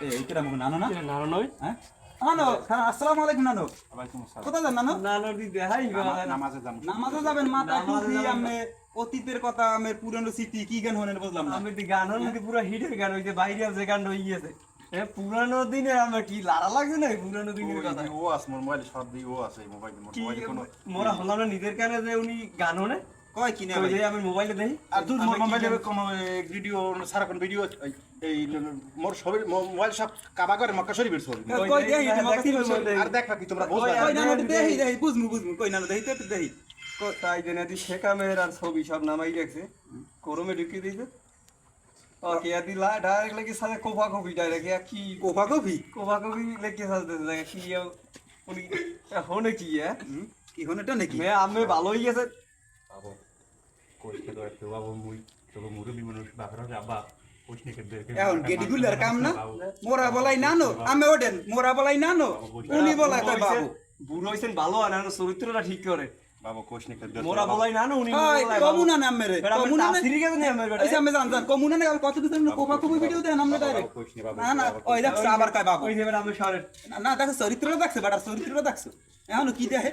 এ এইটা মুখ নানো না? নানো নয় হ্যাঁ? নানো হ্যাঁ আসসালামু আলাইকুম নানো। ওয়ালাইকুম আসসালাম। কোথায় যান নানো? নানো দি দেখাই নামাজে যাব। নামাজে যাবেন মাথা নামাজে আমি অতীতের কথা আমি পুরনো স্মৃতি কি গান হলেন বুঝলাম না। আমি তো গান হলে পুরো হিটের গান হইছে বাইরে যে গান হয়ে গেছে এ পুরানো দিনে আমার কি লারা লাগছে না পুরানো দিনের কথা? ও আছে মোর মোবাইল সব দিয়ে ও আছে মোবাইল মোর কি কোনো মোরা হলাম না নিজের কানে যে উনি গান হনে কয় কিনে ভাই আমি মোবাইলে দেখি। আর মোর মোবাইলে জানি? কোনো ভিডিও ভিডিও এই মোর সব মোবাইল সব কাবা করে মক্কা শরীফের ছবি। কই দেখি। আর দেখা কি তোমরা বুঝবা কই দেহি দেহি। দেহি বুঝমু বুঝমু। কই তো একটু দেহি তাই জন্য দি শেখা মেয়ের আর ছবি সব নামাই রাখছে। করমে ঢুকিয়ে দিয়েছে। ওকে আর দিলা ডাইরেক্ট লেগে সাথে কোফা কফি ডাইরেক্ট কি? কোফা কফি কোফা কফি লেগে সাথে কি উনি হনে কি হ্যাঁ? কি হন এটা নাকি আমি ভালোই গেছে বাবু কইতে তো একটু বাবু মুই তোকে মুরব্বী মানুষ কে দেখে এখন গেডিগুলার কাম না মোরা বলাই নানো আমি ওডেন মোরা বলাই নানো উনি বলাই কয় বাবু বুড়ো হইছেন ভালো আর না চরিত্রটা ঠিক করে বাবা কোশ নে মোরা বলাই না না উনি বলাই কমুনা নাম মেরে কমুনা না তাসিরি গেছে নি আমার বেটা আচ্ছা আমি জানতাম কমুনা না কত কিছু কোফা কফি ভিডিও দেন আমরা ডাইরেক্ট কইস নি বাবু না না ওই দেখছ আবার কয় বাবু ওই বেটা আমি সারে না, না দেখো চরিত্রটা দেখছ বেটার চরিত্রটা দেখছ এখন কি দেখে